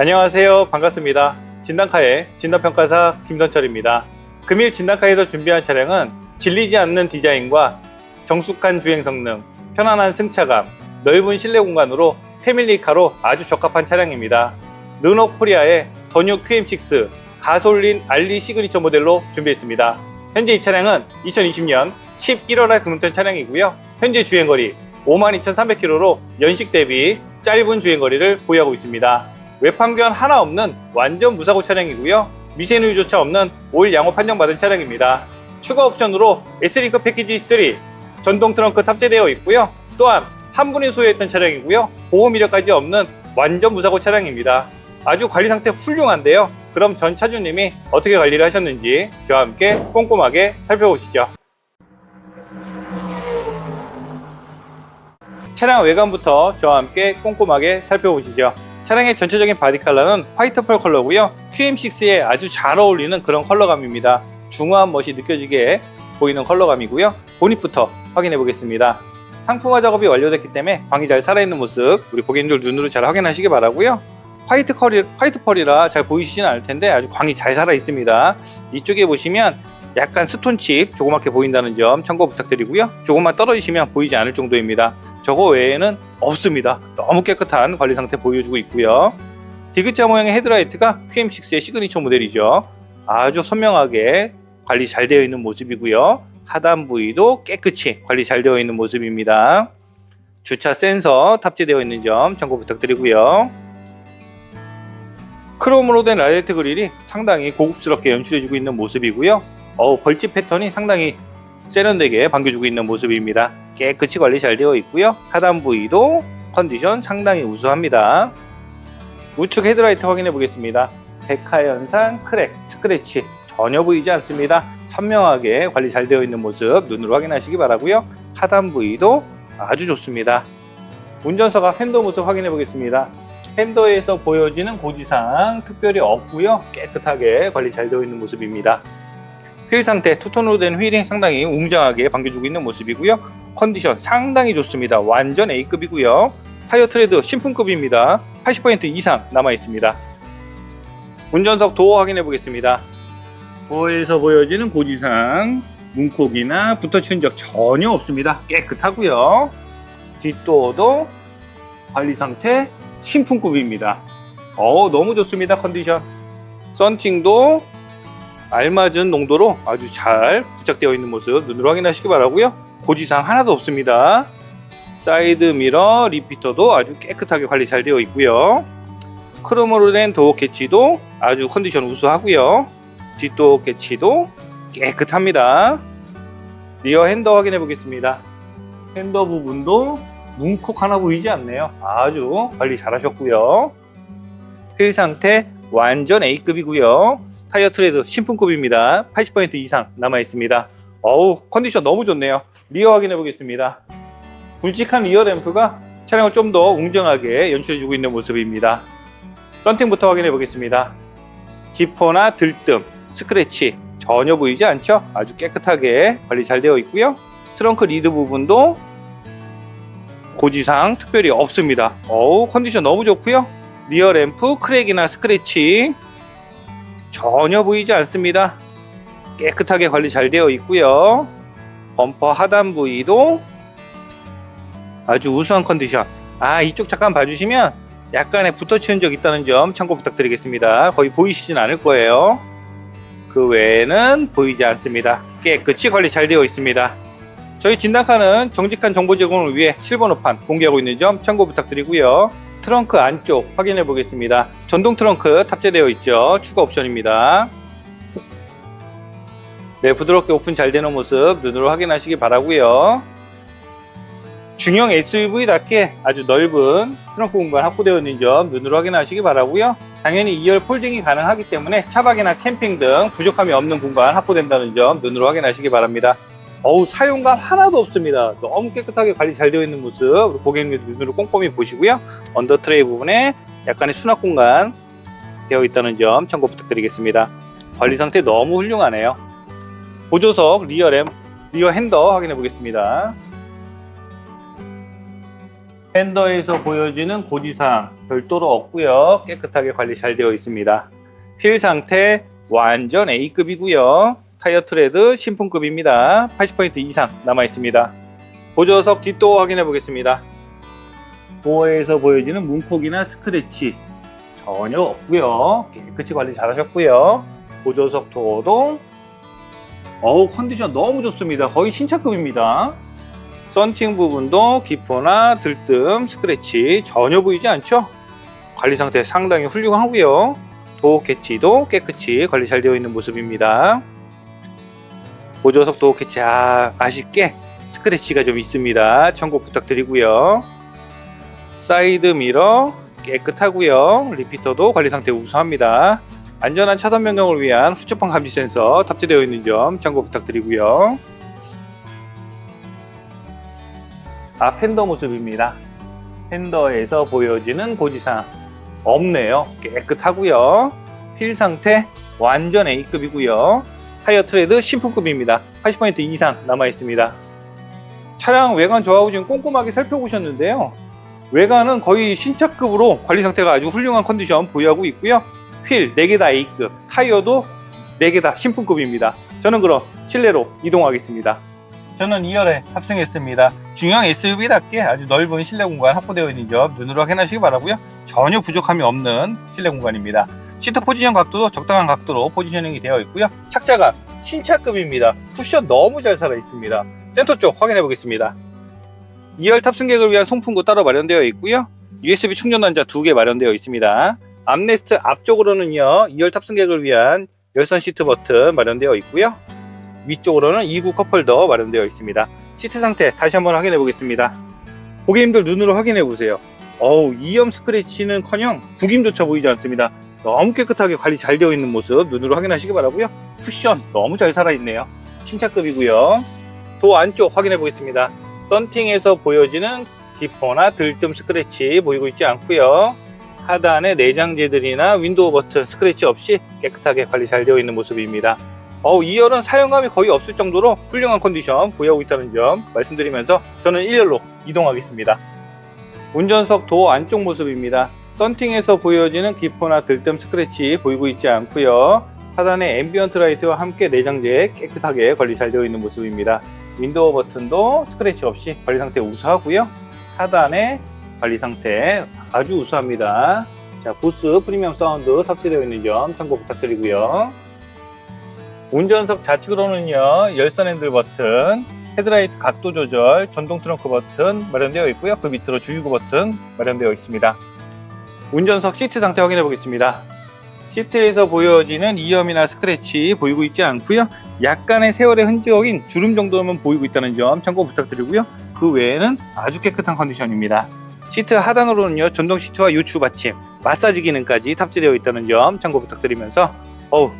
안녕하세요. 반갑습니다. 진단카의 진단평가사 김선철입니다. 금일 진단카에서 준비한 차량은 질리지 않는 디자인과 정숙한 주행 성능, 편안한 승차감, 넓은 실내 공간으로 패밀리카로 아주 적합한 차량입니다. 르노 코리아의 더뉴 QM6 가솔린 알리 시그니처 모델로 준비했습니다. 현재 이 차량은 2020년 11월에 등록된 차량이고요. 현재 주행거리 52,300km로 연식 대비 짧은 주행거리를 보유하고 있습니다. 외판견 하나 없는 완전 무사고 차량이고요. 미세 누유조차 없는 오일 양호 판정받은 차량입니다. 추가 옵션으로 S링크 패키지 3 전동 트렁크 탑재되어 있고요. 또한 한 분이 소유했던 차량이고요. 보험 이력까지 없는 완전 무사고 차량입니다. 아주 관리 상태 훌륭한데요. 그럼 전 차주님이 어떻게 관리를 하셨는지 저와 함께 꼼꼼하게 살펴보시죠. 차량 외관부터 저와 함께 꼼꼼하게 살펴보시죠. 차량의 전체적인 바디 컬러는 화이트 펄 컬러고요. QM6에 아주 잘 어울리는 그런 컬러감입니다. 중후한 멋이 느껴지게 보이는 컬러감이고요. 본닛부터 확인해 보겠습니다. 상품화 작업이 완료됐기 때문에 광이 잘 살아있는 모습 우리 고객님들 눈으로 잘 확인하시기 바라고요. 화이트 컬이 화이트 펄이라 잘 보이시진 않을 텐데 아주 광이 잘 살아 있습니다. 이쪽에 보시면 약간 스톤칩 조그맣게 보인다는 점 참고 부탁드리고요. 조금만 떨어지시면 보이지 않을 정도입니다. 저거 외에는 없습니다. 너무 깨끗한 관리 상태 보여주고 있고요. 디귿자 모양의 헤드라이트가 QM6의 시그니처 모델이죠. 아주 선명하게 관리 잘 되어 있는 모습이고요. 하단 부위도 깨끗이 관리 잘 되어 있는 모습입니다. 주차 센서 탑재되어 있는 점 참고 부탁드리고요. 크롬으로 된 라이트 그릴이 상당히 고급스럽게 연출해주고 있는 모습이고요. 어우, 벌집 패턴이 상당히 세련되게 반겨주고 있는 모습입니다. 깨끗이 관리 잘 되어 있고요. 하단 부위도 컨디션 상당히 우수합니다. 우측 헤드라이트 확인해 보겠습니다. 백화 현상, 크랙, 스크래치 전혀 보이지 않습니다. 선명하게 관리 잘 되어 있는 모습 눈으로 확인하시기 바라고요. 하단 부위도 아주 좋습니다. 운전석과 핸더 모습 확인해 보겠습니다. 핸더에서 보여지는 고지상 특별히 없고요. 깨끗하게 관리 잘 되어 있는 모습입니다. 휠 상태 투톤으로 된 휠이 상당히 웅장하게 반겨주고 있는 모습이고요. 컨디션 상당히 좋습니다. 완전 A급이고요. 타이어 트레드 신품급입니다. 80% 이상 남아 있습니다. 운전석 도어 확인해 보겠습니다. 도어에서 보여지는 고지상 문콕이나 붙어치는 적 전혀 없습니다. 깨끗하고요. 뒷도어도 관리 상태 신품급입니다. 어 너무 좋습니다 컨디션. 썬팅도 알맞은 농도로 아주 잘 부착되어 있는 모습 눈으로 확인하시기 바라고요. 고지상 하나도 없습니다. 사이드 미러 리피터도 아주 깨끗하게 관리 잘 되어 있고요. 크롬으로 된 도어 캐치도 아주 컨디션 우수하고요. 뒷도어 캐치도 깨끗합니다. 리어 핸더 확인해 보겠습니다. 핸더 부분도 문콕 하나 보이지 않네요. 아주 관리 잘 하셨고요. 휠 상태 완전 A급이고요. 타이어 트레드 신품급입니다. 80% 이상 남아 있습니다. 어우 컨디션 너무 좋네요. 리어 확인해 보겠습니다. 굵직한 리어 램프가 차량을 좀 더 웅장하게 연출해주고 있는 모습입니다. 썬팅부터 확인해 보겠습니다. 기포나 들뜸, 스크래치 전혀 보이지 않죠? 아주 깨끗하게 관리 잘 되어 있고요. 트렁크 리드 부분도 고지상 특별히 없습니다. 어우 컨디션 너무 좋고요. 리어 램프 크랙이나 스크래치 전혀 보이지 않습니다. 깨끗하게 관리 잘 되어 있고요. 범퍼 하단 부위도 아주 우수한 컨디션. 아 이쪽 잠깐 봐주시면 약간의 붙어치는 적 있다는 점 참고 부탁드리겠습니다. 거의 보이시진 않을 거예요. 그 외에는 보이지 않습니다. 깨끗이 관리 잘 되어 있습니다. 저희 진단카는 정직한 정보 제공을 위해 실버 노판 공개하고 있는 점 참고 부탁드리고요. 트렁크 안쪽 확인해 보겠습니다. 전동 트렁크 탑재되어 있죠. 추가 옵션입니다. 네, 부드럽게 오픈 잘 되는 모습 눈으로 확인하시기 바라고요. 중형 SUV답게 아주 넓은 트렁크 공간 확보되어 있는 점 눈으로 확인하시기 바라고요. 당연히 2열 폴딩이 가능하기 때문에 차박이나 캠핑 등 부족함이 없는 공간 확보된다는 점 눈으로 확인하시기 바랍니다. 어우 사용감 하나도 없습니다. 너무 깨끗하게 관리 잘 되어 있는 모습 고객님 눈으로 꼼꼼히 보시고요. 언더 트레이 부분에 약간의 수납 공간 되어 있다는 점 참고 부탁드리겠습니다. 관리 상태 너무 훌륭하네요. 보조석 리어 램, 리어 핸더 확인해 보겠습니다. 팬더에서 보여지는 고지사항 별도로 없고요. 깨끗하게 관리 잘 되어 있습니다. 휠 상태 완전 A급이고요. 타이어 트레드 신품급입니다. 80포인트 이상 남아 있습니다. 보조석 뒷도 확인해 보겠습니다. 도어에서 보여지는 문콕이나 스크래치 전혀 없고요. 깨끗이 관리 잘 하셨고요. 보조석 도어도 어우 컨디션 너무 좋습니다. 거의 신차급입니다. 썬팅 부분도 기포나 들뜸, 스크래치 전혀 보이지 않죠? 관리 상태 상당히 훌륭하고요. 도어 캐치도 깨끗이 관리 잘 되어 있는 모습입니다. 보조석 도어 캐치 아, 아쉽게 스크래치가 좀 있습니다. 참고 부탁드리고요. 사이드 미러 깨끗하고요. 리피터도 관리 상태 우수합니다. 안전한 차선 변경을 위한 후추판 감지 센서 탑재되어 있는 점 참고 부탁드리고요. 아 팬더 모습입니다. 팬더에서 보여지는 고지사항 없네요. 깨끗하고요. 휠 상태 완전 A급이고요. 타이어 트레드 신품급입니다. 80포인트 이상 남아 있습니다. 차량 외관 저하고 지금 꼼꼼하게 살펴보셨는데요. 외관은 거의 신차급으로 관리 상태가 아주 훌륭한 컨디션 보유하고 있고요. 휠 4개 다 A급, 타이어도 4개 다 신품급입니다. 저는 그럼 실내로 이동하겠습니다. 저는 2열에 탑승했습니다. 중형 SUV답게 아주 넓은 실내 공간 확보되어 있는 점 눈으로 확인하시기 바라고요. 전혀 부족함이 없는 실내 공간입니다. 시트 포지션 각도도 적당한 각도로 포지셔닝이 되어 있고요. 착자가 신차급입니다. 쿠션 너무 잘 살아 있습니다. 센터 쪽 확인해 보겠습니다. 2열 탑승객을 위한 송풍구 따로 마련되어 있고요. USB 충전 단자 2개 마련되어 있습니다. 암레스트 앞쪽으로는요. 2열 탑승객을 위한 열선 시트 버튼 마련되어 있고요. 위쪽으로는 2구 컵홀더 마련되어 있습니다. 시트 상태 다시 한번 확인해 보겠습니다. 고객님들 눈으로 확인해 보세요. 어우, 2염 스크래치는 커녕 구김조차 보이지 않습니다. 너무 깨끗하게 관리 잘 되어 있는 모습 눈으로 확인하시기 바라고요. 쿠션 너무 잘 살아있네요. 신차급이고요. 도 안쪽 확인해 보겠습니다. 썬팅에서 보여지는 디퍼나 들뜸 스크래치 보이고 있지 않고요. 하단에 내장재들이나 윈도우 버튼 스크래치 없이 깨끗하게 관리 잘 되어 있는 모습입니다. 어우, 2열은 사용감이 거의 없을 정도로 훌륭한 컨디션 보유하고 있다는 점 말씀드리면서 저는 1열로 이동하겠습니다. 운전석 도어 안쪽 모습입니다. 썬팅에서 보여지는 기포나 들뜸 스크래치 보이고 있지 않고요. 하단에 앰비언트 라이트와 함께 내장재 깨끗하게 관리 잘 되어 있는 모습입니다. 윈도우 버튼도 스크래치 없이 관리 상태 우수하고요. 하단에 관리 상태 아주 우수합니다. 자, 보스 프리미엄 사운드 탑재되어 있는 점 참고 부탁드리고요. 운전석 좌측으로는요, 열선 핸들 버튼, 헤드라이트 각도 조절, 전동 트렁크 버튼 마련되어 있고요. 그 밑으로 주유구 버튼 마련되어 있습니다. 운전석 시트 상태 확인해 보겠습니다. 시트에서 보여지는 이염이나 스크래치 보이고 있지 않고요. 약간의 세월의 흔적인 주름 정도만 보이고 있다는 점 참고 부탁드리고요. 그 외에는 아주 깨끗한 컨디션입니다. 시트 하단으로는요 전동 시트와 요추 받침, 마사지 기능까지 탑재되어 있다는 점 참고 부탁드리면서 어우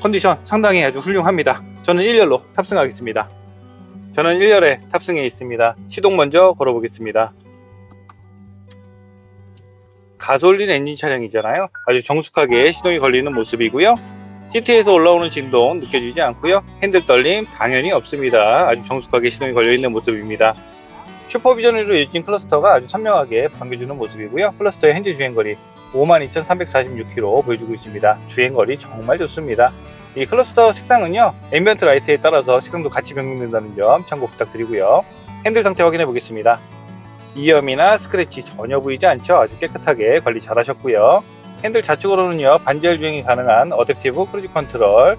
컨디션 상당히 아주 훌륭합니다. 저는 1열로 탑승하겠습니다. 저는 1열에 탑승해 있습니다. 시동 먼저 걸어보겠습니다. 가솔린 엔진 차량이잖아요. 아주 정숙하게 시동이 걸리는 모습이고요. 시트에서 올라오는 진동 느껴지지 않고요. 핸들 떨림 당연히 없습니다. 아주 정숙하게 시동이 걸려 있는 모습입니다. 슈퍼비전으로 유진 클러스터가 아주 선명하게 반겨주는 모습이고요. 클러스터의 현재 주행거리 52,346km 보여주고 있습니다. 주행거리 정말 좋습니다. 이 클러스터 색상은요, 앰비언트 라이트에 따라서 색상도 같이 변경된다는 점 참고 부탁드리고요. 핸들 상태 확인해 보겠습니다. 이염이나 스크래치 전혀 보이지 않죠? 아주 깨끗하게 관리 잘 하셨고요. 핸들 좌측으로는요, 반절 주행이 가능한 어댑티브 크루즈 컨트롤,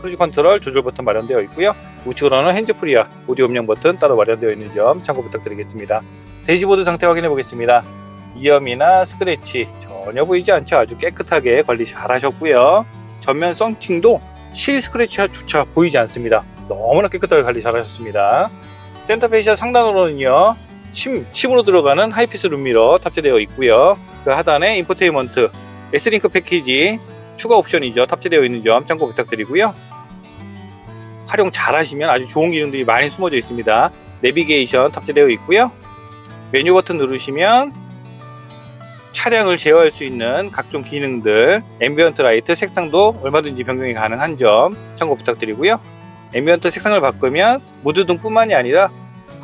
크루즈 컨트롤 조절 버튼 마련되어 있고요. 우측으로는 핸즈 프리와 오디오 음량 버튼 따로 마련되어 있는 점 참고 부탁드리겠습니다. 대시보드 상태 확인해 보겠습니다. 이염이나 스크래치 전혀 보이지 않죠? 아주 깨끗하게 관리 잘 하셨고요. 전면 썬팅도 실 스크래치조차 보이지 않습니다. 너무나 깨끗하게 관리 잘 하셨습니다. 센터 페이시아 상단으로는요. 침, 침으로 들어가는 하이피스 룸미러 탑재되어 있고요. 그 하단에 인포테인먼트 S링크 패키지 추가 옵션이죠. 탑재되어 있는 점 참고 부탁드리고요. 활용 잘 하시면 아주 좋은 기능들이 많이 숨어져 있습니다. 내비게이션 탑재되어 있고요. 메뉴 버튼 누르시면 차량을 제어할 수 있는 각종 기능들, 앰비언트 라이트 색상도 얼마든지 변경이 가능한 점 참고 부탁드리고요. 앰비언트 색상을 바꾸면 무드등뿐만이 아니라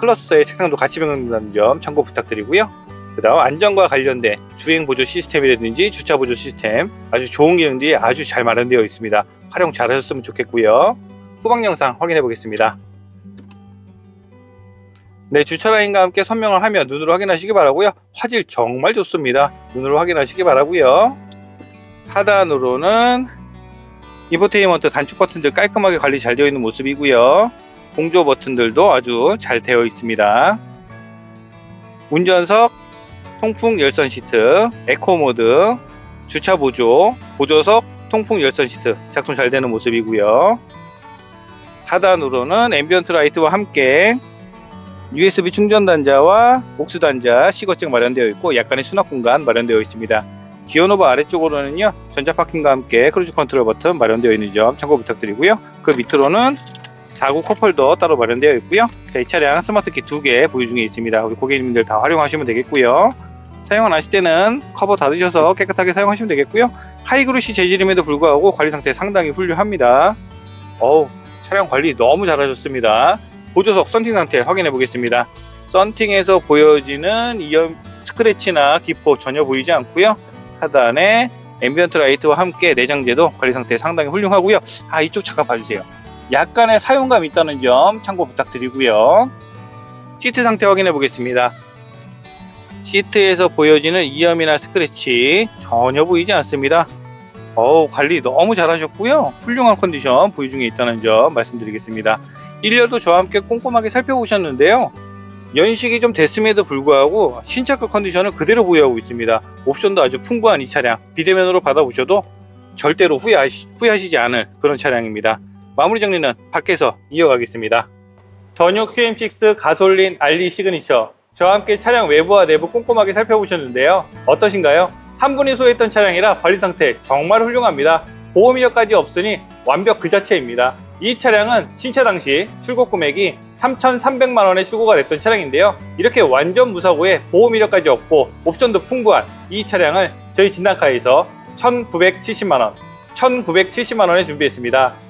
클러스터의 색상도 같이 변경된다는 점 참고 부탁드리고요. 그 다음 안전과 관련된 주행 보조 시스템이라든지 주차 보조 시스템 아주 좋은 기능들이 아주 잘 마련되어 있습니다. 활용 잘 하셨으면 좋겠고요. 후방 영상 확인해 보겠습니다. 네, 주차 라인과 함께 선명을 하며 눈으로 확인하시기 바라고요. 화질 정말 좋습니다. 눈으로 확인하시기 바라고요. 하단으로는 인포테인먼트 단축 버튼들 깔끔하게 관리 잘 되어 있는 모습이고요. 공조 버튼들도 아주 잘 되어 있습니다. 운전석, 통풍 열선 시트, 에코 모드, 주차 보조, 보조석, 통풍 열선 시트 작동 잘 되는 모습이고요. 하단으로는 앰비언트 라이트와 함께 USB 충전 단자와 옥스 단자, 시거증 마련되어 있고 약간의 수납 공간 마련되어 있습니다. 기어노버 아래쪽으로는요 전자 파킹과 함께 크루즈 컨트롤 버튼 마련되어 있는 점 참고 부탁드리고요. 그 밑으로는 4구 컵홀더 따로 마련되어 있고요. 자, 이 차량 스마트키 두 개 보유 중에 있습니다. 우리 고객님들 다 활용하시면 되겠고요. 사용 안 하실 때는 커버 닫으셔서 깨끗하게 사용하시면 되겠고요. 하이그루시 재질임에도 불구하고 관리 상태 상당히 훌륭합니다. 어우, 차량 관리 너무 잘하셨습니다. 보조석 썬팅 상태 확인해 보겠습니다. 썬팅에서 보여지는 이염 스크래치나 기포 전혀 보이지 않고요. 하단에 앰비언트 라이트와 함께 내장재도 관리 상태 상당히 훌륭하고요. 아 이쪽 잠깐 봐주세요. 약간의 사용감 있다는 점 참고 부탁드리고요. 시트 상태 확인해 보겠습니다. 시트에서 보여지는 이염이나 스크래치 전혀 보이지 않습니다. 어우 관리 너무 잘하셨고요. 훌륭한 컨디션 보유 중에 있다는 점 말씀드리겠습니다. 1년도 저와 함께 꼼꼼하게 살펴보셨는데요. 연식이 좀 됐음에도 불구하고 신차급 컨디션을 그대로 보유하고 있습니다. 옵션도 아주 풍부한 이 차량 비대면으로 받아보셔도 절대로 후회하시, 후회하시지 않을 그런 차량입니다. 마무리 정리는 밖에서 이어가겠습니다. 더뉴 QM6 가솔린 알리 시그니처 저와 함께 차량 외부와 내부 꼼꼼하게 살펴보셨는데요. 어떠신가요? 한 분이 소유했던 차량이라 관리 상태 정말 훌륭합니다. 보험 이력까지 없으니 완벽 그 자체입니다. 이 차량은 신차 당시 출고 금액이 3,300만 원에 출고가 됐던 차량인데요. 이렇게 완전 무사고에 보험 이력까지 없고 옵션도 풍부한 이 차량을 저희 진단카에서 1,970만 원, 1,970만 원에 준비했습니다.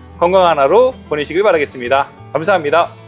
건강한 하루 보내시길 바라겠습니다. 감사합니다.